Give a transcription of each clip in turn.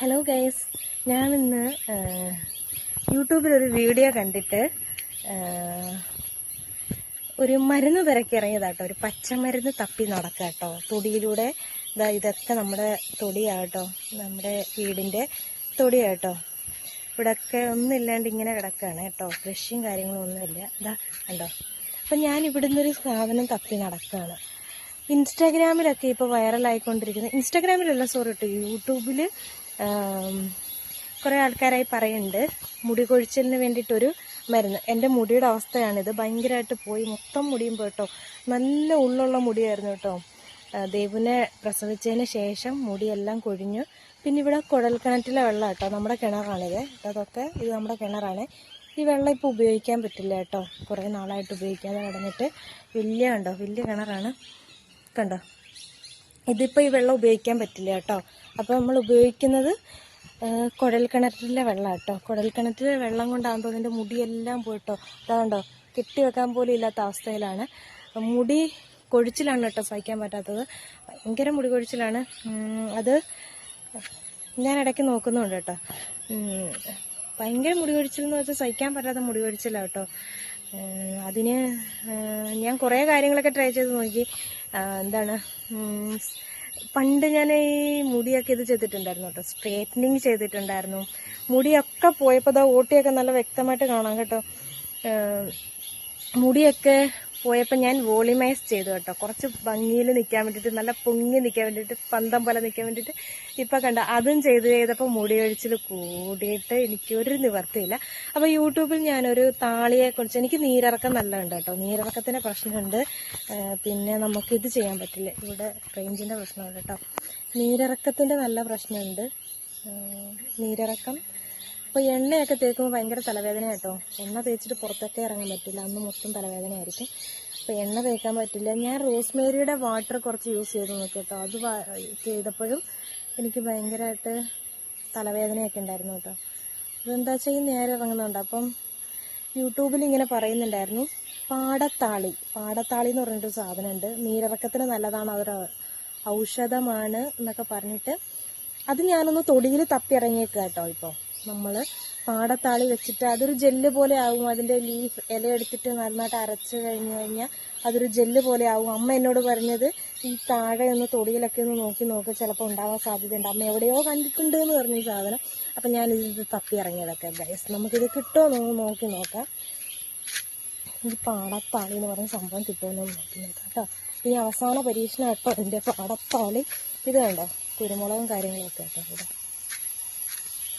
Hello guys ഞാനിന്ന് യൂട്യൂബിലൊരു video കണ്ടിട്ട് ഒരു മരുന്ന് തിരക്കി ഇറങ്ങിയതാട്ടോ. ഒരു പച്ചമരുന്ന് തപ്പി നടക്കുക കേട്ടോ തൊടിയിലൂടെ ഇതാ ഇതൊക്കെ നമ്മുടെ തൊടിയാട്ടോ. നമ്മുടെ വീടിന്റെ തൊടിയാട്ടോ. ഇവിടെയൊക്കെ ഒന്നുമില്ലാണ്ട് ഇങ്ങനെ കിടക്കുകയാണ് കേട്ടോ. കൃഷിയും കാര്യങ്ങളും ഒന്നുമില്ല. ഇതാ കണ്ടോ? അപ്പം ഞാൻ ഇവിടുന്ന് ഒരു സാധനം തപ്പി നടക്കുകയാണ് ഇൻസ്റ്റാഗ്രാമിലൊക്കെ ഇപ്പോൾ വൈറലായിക്കൊണ്ടിരിക്കുന്നത് ഇൻസ്റ്റാഗ്രാമിലല്ല സോറി കേട്ടോ യൂട്യൂബിൽ കുറേ ആൾക്കാരായി പറയുന്നുണ്ട്. മുടി കൊഴിച്ചിലിന് വേണ്ടിയിട്ടൊരു മരുന്ന്. എന്റെ മുടിയുടെ അവസ്ഥയാണിത്. ഭയങ്കരമായിട്ട് പോയി. മൊത്തം മുടിയും പോയിട്ടോ നല്ല ഉള്ളുള്ള മുടിയായിരുന്നു കേട്ടോ. ദേവിനെ പ്രസവിച്ചതിന് ശേഷം മുടിയെല്ലാം കൊഴിഞ്ഞു. പിന്നെ ഇവിടെ കുഴൽക്കിണറ്റിലെ വെള്ളം കേട്ടോ. നമ്മുടെ കിണറാണിത്. അതൊക്കെ ഇത് നമ്മുടെ കിണറാണ്. ഈ വെള്ളം ഇപ്പോൾ ഉപയോഗിക്കാൻ പറ്റില്ല കേട്ടോ. കുറേ നാളായിട്ട് ഉപയോഗിക്കാതെ കിടന്നിട്ട് വലിയ കണ്ടോ? വലിയ കിണറാണ്. കണ്ടോ? ഇതിപ്പോൾ ഈ വെള്ളം ഉപയോഗിക്കാൻ പറ്റില്ല കേട്ടോ. അപ്പോൾ നമ്മൾ ഉപയോഗിക്കുന്നത് കുടൽ കിണറ്റിലെ വെള്ളം കേട്ടോ. കുഴൽ കിണറ്റിലെ വെള്ളം കൊണ്ടാകുമ്പോൾ അതിന്റെ മുടിയെല്ലാം പോയിട്ടോ അതാണ്ടോ കെട്ടി വെക്കാൻ പോലും ഇല്ലാത്ത അവസ്ഥയിലാണ്. മുടി കൊഴിച്ചിലാണ് കേട്ടോ സഹിക്കാൻ പറ്റാത്തത്. ഭയങ്കര മുടി കൊഴിച്ചിലാണ്. അത് ഞാൻ ഇടയ്ക്ക് നോക്കുന്നുണ്ട് കേട്ടോ. ഭയങ്കര മുടി കൊഴിച്ചിലെന്ന് വെച്ചാൽ സഹിക്കാൻ പറ്റാത്ത മുടി കൊഴിച്ചിലാണ് കേട്ടോ അതിന് ഞാൻ കുറേ കാര്യങ്ങളൊക്കെ ട്രൈ ചെയ്ത് നോക്കി. എന്താണ് പണ്ട് ഞാൻ ഈ മുടിയൊക്കെ ഇത് ചെയ്തിട്ടുണ്ടായിരുന്നു കേട്ടോ. സ്ട്രേറ്റനിങ് ചെയ്തിട്ടുണ്ടായിരുന്നു. മുടിയൊക്കെ പോയപ്പോൾ ദാ ഓട്ടിയൊക്കെ നല്ല വ്യക്തമായിട്ട് കാണാം കേട്ടോ. മുടിയൊക്കെ പോയപ്പോൾ ഞാൻ വോളിമൈസ് ചെയ്തു കേട്ടോ. കുറച്ച് ഭംഗിയിൽ നിൽക്കാൻ വേണ്ടിയിട്ട് നല്ല പൊങ്ങി നിൽക്കാൻ വേണ്ടിയിട്ട് പന്തം പോലെ നിൽക്കാൻ വേണ്ടിയിട്ട് ഇപ്പം കണ്ട അതും ചെയ്ത് ചെയ്തപ്പോൾ മുടി ഒഴിച്ചിൽ കൂടിയിട്ട് എനിക്കൊരു നിവർത്തിയില്ല. അപ്പോൾ യൂട്യൂബിൽ ഞാനൊരു താളിയെക്കുറിച്ച് എനിക്ക് നീരിറക്കം നല്ല ഉണ്ട് കേട്ടോ. നീരിറക്കത്തിന്റെ പ്രശ്നമുണ്ട്. പിന്നെ നമുക്കിത് ചെയ്യാൻ പറ്റില്ല. ഇവിടെ റേഞ്ചിന്റെ പ്രശ്നമുണ്ട് കേട്ടോ. നീരിറക്കത്തിന്റെ നല്ല പ്രശ്നമുണ്ട്. നീരിറക്കം അപ്പോൾ എണ്ണയൊക്കെ തേക്കുമ്പോൾ ഭയങ്കര തലവേദന കേട്ടോ എണ്ണ തേച്ചിട്ട് പുറത്തൊക്കെ ഇറങ്ങാൻ പറ്റില്ല. അന്ന് മൊത്തം തലവേദനയായിരിക്കും. അപ്പോൾ എണ്ണ തേക്കാൻ പറ്റില്ല. ഞാൻ റോസ്മേരിയുടെ വാട്ടർ കുറച്ച് യൂസ് ചെയ്ത് നോക്കി കേട്ടോ അത് ചെയ്തപ്പോഴും എനിക്ക് ഭയങ്കരമായിട്ട് തലവേദനയൊക്കെ ഉണ്ടായിരുന്നു കേട്ടോ അതെന്താ വെച്ചാൽ ഈ നേരെ ഇറങ്ങുന്നുണ്ട്. അപ്പം യൂട്യൂബിൽ ഇങ്ങനെ പറയുന്നുണ്ടായിരുന്നു. പാടത്താളി. പാടത്താളി എന്ന് പറഞ്ഞിട്ടൊരു സാധനമുണ്ട്. നീരിറക്കത്തിന് നല്ലതാണ്. അതൊരു ഔഷധമാണ് എന്നൊക്കെ പറഞ്ഞിട്ട് അത് ഞാനൊന്ന് തൊടിയിൽ തപ്പി ഇറങ്ങിയേക്കാം കേട്ടോ ഇപ്പോൾ നമ്മൾ പാടത്താളി വെച്ചിട്ട് അതൊരു ജെല്ല് പോലെ ആവും. അതിന്റെ ലീഫ് ഇല എടുത്തിട്ട് നന്നായിട്ട് അരച്ച് കഴിഞ്ഞു കഴിഞ്ഞാൽ അതൊരു ജെല്ല് പോലെ ആവും. അമ്മ എന്നോട് പറഞ്ഞത് ഈ താഴെ ഒന്ന് തൊടിയിലൊക്കെ ഒന്ന് നോക്കി നോക്കി ചിലപ്പോൾ ഉണ്ടാവാൻ സാധ്യതയുണ്ട്. അമ്മ എവിടെയോ കണ്ടിട്ടുണ്ട് എന്ന് പറഞ്ഞ സാധനം. അപ്പം ഞാനിത് തപ്പി ഇറങ്ങിയതൊക്കെ ഗൈസ് നമുക്കിത് കിട്ടുമോ എന്ന് നോക്കി നോക്കാം. ഈ പാടത്താളി എന്ന് പറഞ്ഞ സംഭവം കിട്ടുമെന്ന് നോക്കി നോക്കാം കേട്ടോ. ഈ അവസാന പരീക്ഷണം കേട്ടോ അതിന്റെ പാടത്താളി. ഇത് കണ്ടോ? കുരുമുളകും കാര്യങ്ങളൊക്കെ കേട്ടോ ഇവിടെ.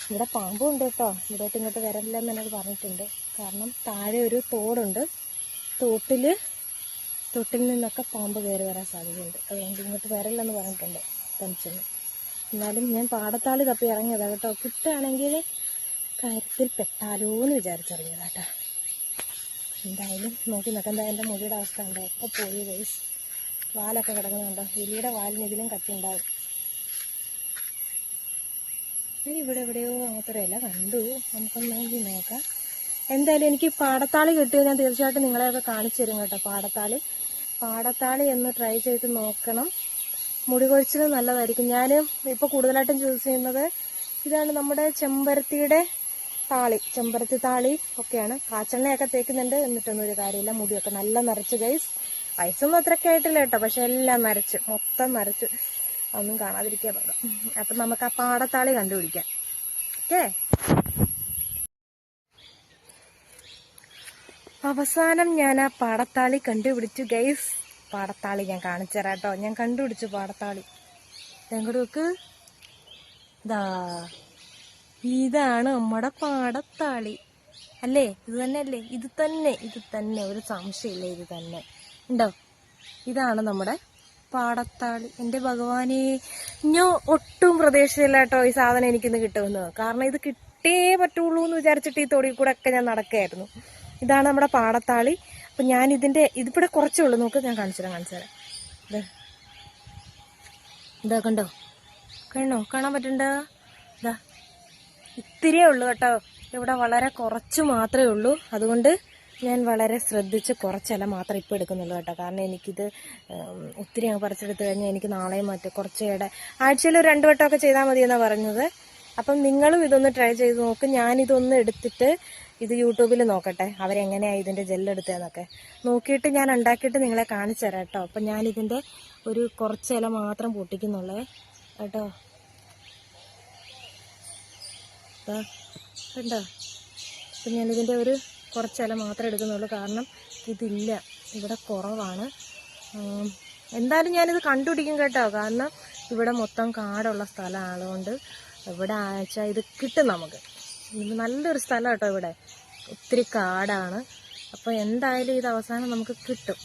ഇവിടെ പാമ്പും ഉണ്ട് കേട്ടോ. ഇവിടോട്ട് ഇങ്ങോട്ട് വരല്ല എന്നോട് പറഞ്ഞിട്ടുണ്ട്. കാരണം താഴെ ഒരു തോടുണ്ട്. തോട്ടിൽ തൊട്ടിൽ നിന്നൊക്കെ പാമ്പ് കയറി വരാൻ സാധ്യതയുണ്ട്. അതുകൊണ്ട് ഇങ്ങോട്ട് വരല്ലെന്ന് പറഞ്ഞിട്ടുണ്ട് തനിച്ചെന്ന് എന്നാലും ഞാൻ പാടത്താളി തപ്പി ഇറങ്ങിയതാണ് കേട്ടോ. കിട്ടുകയാണെങ്കിൽ കാര്യത്തിൽ പെട്ടാലോ എന്ന് വിചാരിച്ചിറങ്ങിയതാ എന്തായാലും നോക്കി നോക്കാം എന്താ എന്റെ മുടിയുടെ അവസ്ഥ ഉണ്ടോ ഒക്കെ പോയി വയസ്സ് വാലൊക്കെ കിടക്കുന്നുണ്ടോ? എലിയുടെ വാലിന് ഇതിലും കത്തിണ്ടാവും ഞാൻ ഇവിടെ എവിടെയോ അങ്ങനത്തെ ഒരു കണ്ടു. നമുക്കൊന്ന് നോക്കി. എന്തായാലും എനിക്ക് പാടത്താളി കിട്ടിയത് ഞാൻ തീർച്ചയായിട്ടും നിങ്ങളെയൊക്കെ കാണിച്ചു തരും കേട്ടോ പാടത്താളി. പാടത്താളി എന്ന് ട്രൈ ചെയ്ത് നോക്കണം. മുടി കൊഴിച്ചത് നല്ലതായിരിക്കും. ഞാൻ ഇപ്പോൾ കൂടുതലായിട്ടും ചൂസ് ചെയ്യുന്നത് ഇതാണ് നമ്മുടെ ചെമ്പരത്തിയുടെ താളി. ചെമ്പരത്തി താളി ഒക്കെയാണ്. കാച്ചെണ്ണയൊക്കെ തേക്കുന്നുണ്ട്. എന്നിട്ടൊന്നും ഒരു കാര്യമില്ല. മുടിയൊക്കെ നല്ല നിറച്ച് ഗൈസ് വയസ്സൊന്നും അത്രയ്ക്ക് ആയിട്ടില്ല കേട്ടോ. പക്ഷെ എല്ലാം നരച്ച്. മൊത്തം നരച്ച്. ഒന്നും കാണാതിരിക്കാൻ പാടും അപ്പം നമുക്ക് ആ പാടത്താളി കണ്ടുപിടിക്കാം. ഓക്കേ? അവസാനം ഞാൻ ആ പാടത്താളി കണ്ടുപിടിച്ചു. ഗൈസ് പാടത്താളി ഞാൻ കാണിച്ചു തരാം കേട്ടോ. ഞാൻ കണ്ടുപിടിച്ചു പാടത്താളി. എങ്ങോട്ട് നോക്ക് ദാ ഇതാണ് നമ്മുടെ പാടത്താളി. അല്ലേ? ഇത് തന്നെ അല്ലേ ഇത് തന്നെ. ഇത് തന്നെ. ഒരു സംശയമില്ല ഇത് തന്നെ. ഉണ്ടോ? ഇതാണ് നമ്മുടെ പാടത്താളി. എന്റെ ഭഗവാനെ ഞാൻ ഒട്ടും പ്രതീക്ഷയില്ല കേട്ടോ ഈ സാധനം എനിക്കിന്ന് കിട്ടുമെന്ന്. കാരണം ഇത് കിട്ടേ പറ്റുള്ളൂ എന്ന് വിചാരിച്ചിട്ട് ഈ തൊടി കൂടെ ഒക്കെ ഞാൻ നടക്കുകയായിരുന്നു. ഇതാണ് നമ്മുടെ പാടത്താളി. അപ്പം ഞാൻ ഇതിന്റെ ഇതിവിടെ കുറച്ചേ ഉള്ളൂ. നോക്ക് ഞാൻ കാണിച്ചു തരാം കാണിച്ചു തരാം. ഇത് കണ്ടോ? കണ്ടോ? കാണാൻ പറ്റണ്ട? ഇതാ. ഇത്തിരിയേ ഉള്ളൂ കേട്ടോ. ഇവിടെ വളരെ കുറച്ച് മാത്രമേ ഉള്ളൂ. അതുകൊണ്ട് ഞാൻ വളരെ ശ്രദ്ധിച്ച് കുറച്ചില മാത്രം ഇപ്പോൾ എടുക്കുന്നുള്ളൂ കേട്ടോ. കാരണം എനിക്കിത് ഒത്തിരി അങ്ങ് പറിച്ചെടുത്ത് കഴിഞ്ഞാൽ എനിക്ക് നാളെയും മറ്റും കുറച്ച് ഇട ആഴ്ചയിൽ ഒരു രണ്ട് വട്ടമൊക്കെ ചെയ്താൽ മതി എന്നാണ് പറഞ്ഞത്. അപ്പം നിങ്ങളും ഇതൊന്ന് ട്രൈ ചെയ്ത് നോക്ക്. ഞാനിതൊന്ന് എടുത്തിട്ട് ഇത് യൂട്യൂബിൽ നോക്കട്ടെ. അവരെങ്ങനെയാണ് ഇതിന്റെ ജെല്ലെടുത്തതെന്നൊക്കെ നോക്കിയിട്ട് ഞാൻ ഉണ്ടാക്കിയിട്ട് നിങ്ങളെ കാണിച്ചു തരാം കേട്ടോ. അപ്പം ഞാനിതിന്റെ ഒരു കുറച്ച് ഇല മാത്രം പൊട്ടിക്കുന്നുള്ളേ. കേട്ടോ. ദാ, കണ്ടോ? അപ്പം ഞാനിതിന്റെ ഒരു കുറച്ച് മാത്രമേ എടുക്കുന്നുള്ളൂ. കാരണം ഇതില്ല. ഇവിടെ കുറവാണ്. എന്തായാലും ഞാനിത് കണ്ടുപിടിക്കും കേട്ടോ. കാരണം ഇവിടെ മൊത്തം കാടുള്ള സ്ഥലമായതുകൊണ്ട് ഇവിടെ ആഴ്ച ഇത് കിട്ടും നമുക്ക്. നല്ലൊരു സ്ഥലം കേട്ടോ ഇവിടെ. ഒത്തിരി കാടാണ്. അപ്പോൾ എന്തായാലും ഇത് അവസാനം നമുക്ക് കിട്ടും.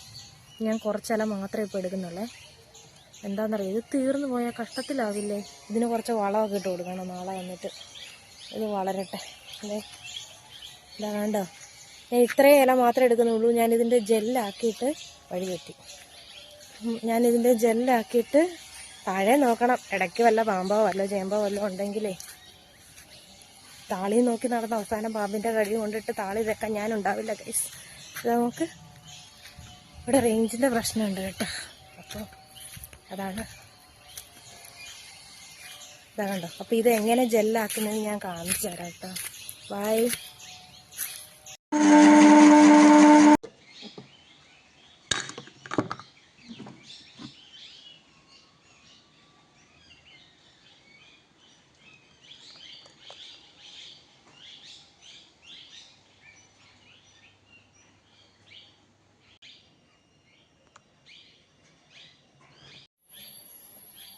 ഞാൻ കുറച്ചില മാത്രമേ ഇപ്പോൾ എടുക്കുന്നുള്ളേ. എന്താണെന്നറിയാം ഇത് തീർന്നു പോയാൽ കഷ്ടത്തിലാവില്ലേ? ഇതിന് കുറച്ച് വളമൊക്കെ ഇട്ട് കൊടുക്കണം നാളെ വന്നിട്ട്. ഇത് വളരട്ടെ. അല്ലേ? ഇതാ കണ്ടോ? ഞാൻ ഇത്രയും ഇല മാത്രമേ എടുക്കുന്നുള്ളൂ. ഞാനിതിന്റെ ജെല്ലാക്കിയിട്ട് വഴി കെട്ടി ഉം, ഞാനിതിന്റെ ജെല്ലാക്കിയിട്ട് താഴെ നോക്കണം. ഇടയ്ക്ക് വല്ല പാമ്പോ വല്ല ചേമ്പോ വല്ലതും ഉണ്ടെങ്കിലേ താളി നോക്കി നടന്ന അവസാനം പാമ്പിന്റെ കഴി കൊണ്ടിട്ട് താളി വെക്കാൻ ഞാൻ ഉണ്ടാവില്ല ഗൈസ് ഇത് നമുക്ക് ഇവിടെ റേഞ്ചിന്റെ പ്രശ്നമുണ്ട് കേട്ടോ. അപ്പോൾ അതാണ്. ഇതാ കണ്ടോ. അപ്പോൾ ഇത് എങ്ങനെ ജെല്ലാക്കുന്നത് ഞാൻ കാണിച്ചു തരാം കേട്ടോ. ബൈ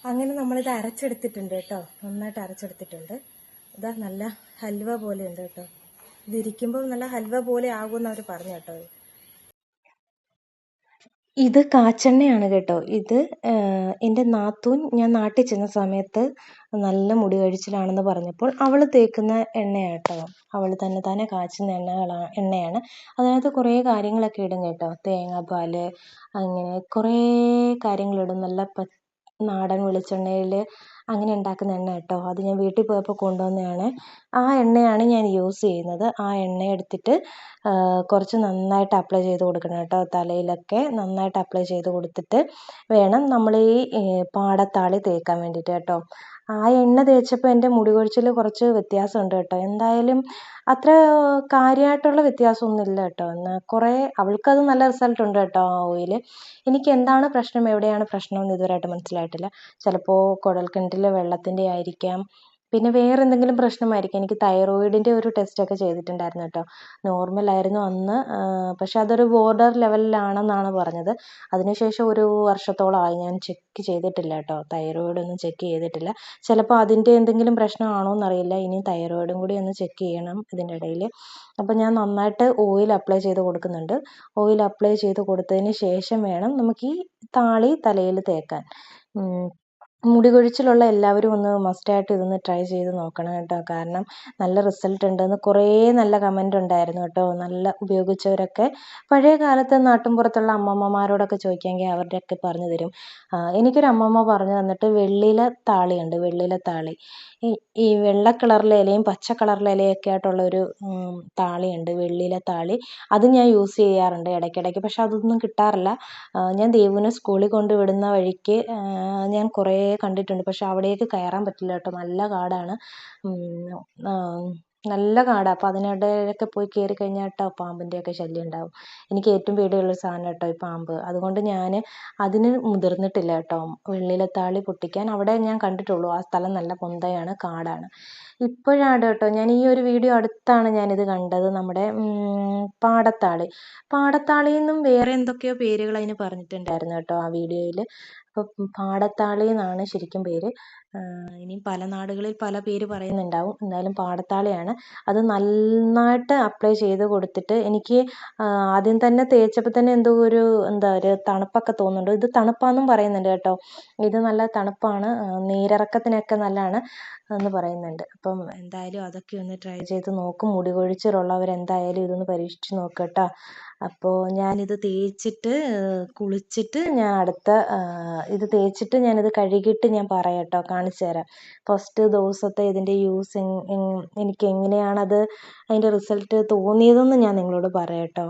അങ്ങനെ നമ്മളിത് അരച്ചെടുത്തിട്ടുണ്ട് കേട്ടോ. നന്നായിട്ട് അരച്ചെടുത്തിട്ടുണ്ട്. ഇതാ നല്ല ഹൽവ പോലെ ഉണ്ട് കേട്ടോ. ഇതിരിക്കുമ്പോൾ നല്ല ഹൽവ പോലെ ആകുമെന്ന് അവർ പറഞ്ഞു കേട്ടോ. ഇത് കാച്ചെണ്ണയാണ് കേട്ടോ. ഇത് എന്റെ നാത്തൂൻ ഞാൻ നാട്ടിൽ ചെന്ന സമയത്ത് നല്ല മുടി കഴിച്ചിലാണെന്ന് പറഞ്ഞപ്പോൾ അവൾ തേക്കുന്ന എണ്ണയാട്ടോ അവൾ തന്നെ തന്നെ കാച്ചുന്ന എണ്ണകളാണ് എണ്ണയാണ്. അതിനകത്ത് കുറേ കാര്യങ്ങളൊക്കെ ഇടും കേട്ടോ. തേങ്ങാപ്പാൽ അങ്ങനെ കുറേ കാര്യങ്ങളിടും നല്ല പ നാടൻ വെളിച്ചെണ്ണയിൽ അങ്ങനെ ഉണ്ടാക്കുന്ന എണ്ണ കേട്ടോ. അത് ഞാൻ വീട്ടിൽ പോയപ്പോൾ കൊണ്ടുവന്നതാണ്. ആ എണ്ണയാണ് ഞാൻ യൂസ് ചെയ്യുന്നത്. ആ എണ്ണ എടുത്തിട്ട് കുറച്ച് നന്നായിട്ട് അപ്ലൈ ചെയ്ത് കൊടുക്കണം കേട്ടോ. തലയിലൊക്കെ നന്നായിട്ട് അപ്ലൈ ചെയ്ത് കൊടുത്തിട്ട് വേണം നമ്മൾ ഈ പാടത്താളി തേക്കാൻ വേണ്ടിയിട്ട് കേട്ടോ. ആ എണ്ണ തേച്ചപ്പോൾ എന്റെ മുടി കൊഴിച്ചിൽ കുറച്ച് വ്യത്യാസമുണ്ട് കേട്ടോ. എന്തായാലും അത്ര കാര്യമായിട്ടുള്ള വ്യത്യാസമൊന്നുമില്ല കേട്ടോ. എന്നാൽ കുറേ അവൾക്കത് നല്ല റിസൾട്ട് ഉണ്ട് കേട്ടോ ആ ഓയിൽ എനിക്ക് എന്താണ് പ്രശ്നം എവിടെയാണ് പ്രശ്നം എന്ന് ഇതുവരെയായിട്ട് മനസ്സിലായിട്ടില്ല. ചിലപ്പോൾ കുഴൽക്കിണറ്റിലെ വെള്ളത്തിന്റെ ആയിരിക്കാം പിന്നെ വേറെ എന്തെങ്കിലും പ്രശ്നമായിരിക്കും. എനിക്ക് തൈറോയിഡിന്റെ ഒരു ടെസ്റ്റൊക്കെ ചെയ്തിട്ടുണ്ടായിരുന്നു കേട്ടോ. നോർമലായിരുന്നു അന്ന് പക്ഷെ അതൊരു ബോർഡർ ലെവലിലാണെന്നാണ് പറഞ്ഞത്. അതിനുശേഷം ഒരു വർഷത്തോളമായി. ഞാൻ ചെക്ക് ചെയ്തിട്ടില്ല കേട്ടോ. തൈറോയിഡ് ഒന്നും ചെക്ക് ചെയ്തിട്ടില്ല. ചിലപ്പോൾ അതിന്റെ എന്തെങ്കിലും പ്രശ്നമാണോ എന്നറിയില്ല ഇനി തൈറോയിഡും കൂടി ഒന്ന് ചെക്ക് ചെയ്യണം ഇതിന്റെ ഇടയിൽ അപ്പോൾ ഞാൻ നന്നായിട്ട് ഓയിൽ അപ്ലൈ ചെയ്ത് കൊടുക്കുന്നുണ്ട്. ഓയിൽ അപ്ലൈ ചെയ്ത് കൊടുത്തതിന് ശേഷം വേണം നമുക്ക് ഈ താളി തലയിൽ തേക്കാൻ. മുടി കൊഴിച്ചിലുള്ള എല്ലാവരും ഒന്ന് മസ്റ്റായിട്ട് ഇതൊന്ന് ട്രൈ ചെയ്ത് നോക്കണം കേട്ടോ. കാരണം നല്ല റിസൾട്ട് ഉണ്ടെന്ന് കുറേ നല്ല കമന്റ് ഉണ്ടായിരുന്നു കേട്ടോ. നല്ല ഉപയോഗിച്ചവരൊക്കെ പഴയ കാലത്ത് നാട്ടിൻപുറത്തുള്ള അമ്മമ്മമാരോടൊക്കെ ചോദിക്കാമെങ്കിൽ അവരുടെയൊക്കെ പറഞ്ഞു തരും. എനിക്കൊരു അമ്മമ്മ പറഞ്ഞു തന്നിട്ട് വെള്ളിയില താളിയുണ്ട് വെള്ളിയില താളി. ഈ വെള്ള കളറിലെ ഇലയും പച്ച കളറിലെ ഇലയൊക്കെ ആയിട്ടുള്ള ഒരു താളിയുണ്ട് വെള്ളിയില താളി. അത് ഞാൻ യൂസ് ചെയ്യാറുണ്ട് ഇടയ്ക്കിടയ്ക്ക്. പക്ഷെ അതൊന്നും കിട്ടാറില്ല. ഞാൻ ദേവുവിനെ സ്കൂളിൽ കൊണ്ടുവിടുന്ന വഴിക്ക് ഞാൻ കുറേ കണ്ടിട്ടുണ്ട്. പക്ഷെ അവിടേക്ക് കയറാൻ പറ്റില്ല കേട്ടോ. നല്ല കാടാണ്. നല്ല കാടാണ് അപ്പോൾ അതിനിടയിലൊക്കെ പോയി കയറി കഴിഞ്ഞാൽ കേട്ടോ പാമ്പിന്റെയൊക്കെ ശല്യം ഉണ്ടാവും. എനിക്ക് ഏറ്റവും പേടിയുള്ള സാധനം കേട്ടോ ഈ പാമ്പ്. അതുകൊണ്ട് ഞാൻ അതിന് മുതിർന്നിട്ടില്ല കേട്ടോ. വെള്ളിയിലത്താളി പൊട്ടിക്കാൻ. അവിടെ ഞാൻ കണ്ടിട്ടുള്ളൂ. ആ സ്ഥലം നല്ല പൊന്തയാണ് കാടാണ്. ഇപ്പോഴാണ് കേട്ടോ ഞാൻ ഈ ഒരു വീഡിയോ അടുത്താണ് ഞാനിത് കണ്ടത്. നമ്മുടെ പാടത്താളി. പാടത്താളി എന്നും വേറെ എന്തൊക്കെയോ പേരുകൾ അതിന് പറഞ്ഞിട്ടുണ്ടായിരുന്നു കേട്ടോ ആ വീഡിയോയിൽ അപ്പോൾ പാടത്താളി എന്നാണ് ശരിക്കും പേര്. ഇനി പല നാടുകളിൽ പല പേര് പറയുന്നുണ്ടാവും. എന്തായാലും പാടത്താളിയാണ്. അത് നന്നായിട്ട് അപ്ലൈ ചെയ്ത് കൊടുത്തിട്ട് എനിക്ക് ആദ്യം തന്നെ തേച്ചപ്പോൾ തന്നെ എന്തോ ഒരു എന്താ ഒരു തണുപ്പൊക്കെ തോന്നുന്നുണ്ട്. ഇത് തണുപ്പാന്നും പറയുന്നുണ്ട് കേട്ടോ. ഇത് നല്ല തണുപ്പാണ്. നീരിറക്കത്തിനൊക്കെ നല്ലതാണ് എന്ന് പറയുന്നുണ്ട്. അപ്പം എന്തായാലും അതൊക്കെ ഒന്ന് ട്രൈ ചെയ്ത് നോക്കും. മുടി കൊഴിച്ചിലുള്ളവർ എന്തായാലും ഇതൊന്ന് പരീക്ഷിച്ച് നോക്കുക കേട്ടോ. അപ്പോൾ ഞാനിത് തേച്ചിട്ട് കുളിച്ചിട്ട് ഞാൻ അടുത്ത ഇത് തേച്ചിട്ട് ഞാനിത് കഴുകിയിട്ട് ഞാൻ പറയാം കേട്ടോ. കാണിച്ചു തരാം. ഫസ്റ്റ് ദിവസത്തെ ഇതിന്റെ യൂസ് എനിക്ക് എങ്ങനെയാണത് അതിന്റെ റിസൾട്ട് തോന്നിയതെന്ന് ഞാൻ നിങ്ങളോട് പറയാം കേട്ടോ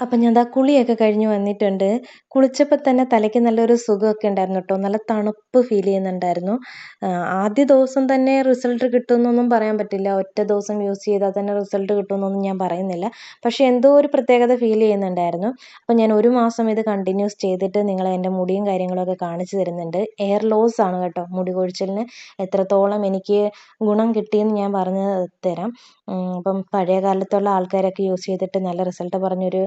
അപ്പം ഞാൻ ദാ കുളിയൊക്കെ കഴിഞ്ഞ് വന്നിട്ടുണ്ട്. കുളിച്ചപ്പോൾ തന്നെ തലയ്ക്ക് നല്ലൊരു സുഖമൊക്കെ ഉണ്ടായിരുന്നു കേട്ടോ നല്ല തണുപ്പ് ഫീൽ ചെയ്യുന്നുണ്ടായിരുന്നു. ആദ്യ ദിവസം തന്നെ റിസൾട്ട് കിട്ടുമെന്നൊന്നും പറയാൻ പറ്റില്ല. ഒറ്റ ദിവസം യൂസ് ചെയ്താൽ തന്നെ റിസൾട്ട് കിട്ടുമെന്നൊന്നും ഞാൻ പറയുന്നില്ല. പക്ഷേ എന്തോ ഒരു പ്രത്യേകത ഫീൽ ചെയ്യുന്നുണ്ടായിരുന്നു. അപ്പം ഞാൻ ഒരു മാസം ഇത് കണ്ടിന്യൂസ് ചെയ്തിട്ട് നിങ്ങളെ എന്റെ മുടിയും കാര്യങ്ങളൊക്കെ കാണിച്ചു തരുന്നുണ്ട്. എയർ ലോസ് ആണ് കേട്ടോ മുടി കൊഴിച്ചിലിന്. എത്രത്തോളം എനിക്ക് ഗുണം കിട്ടിയെന്ന് ഞാൻ പറഞ്ഞു തരാം. അപ്പം പഴയ കാലത്തുള്ള ആൾക്കാരൊക്കെ യൂസ് ചെയ്തിട്ട് നല്ല റിസൾട്ട് പറഞ്ഞൊരു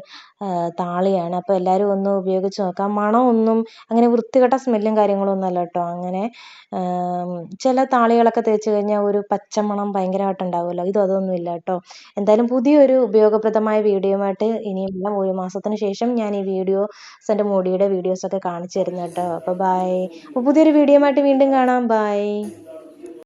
താളിയാണ്. അപ്പോൾ എല്ലാവരും ഒന്ന് ഉപയോഗിച്ച് നോക്കാം. മണമൊന്നും അങ്ങനെ വൃത്തികെട്ട സ്മെല്ലും കാര്യങ്ങളൊന്നും അല്ല കേട്ടോ. അങ്ങനെ ചില താളികളൊക്കെ തേച്ച് കഴിഞ്ഞാൽ ഒരു പച്ചമണം ഭയങ്കരമായിട്ട് ഉണ്ടാവുമല്ലോ. ഇത് അതൊന്നും ഇല്ല കേട്ടോ. എന്തായാലും പുതിയൊരു ഉപയോഗപ്രദമായ വീഡിയോയുമായിട്ട് ഇനിയും ഒരു മാസത്തിന് ശേഷം ഞാൻ ഈ വീഡിയോസ് എന്റെ മുടിയുടെ വീഡിയോസൊക്കെ കാണിച്ചു തരുന്നു കേട്ടോ അപ്പോൾ ബായ് അപ്പോൾ പുതിയൊരു വീഡിയോ ആയിട്ട് വീണ്ടും കാണാം. ബൈ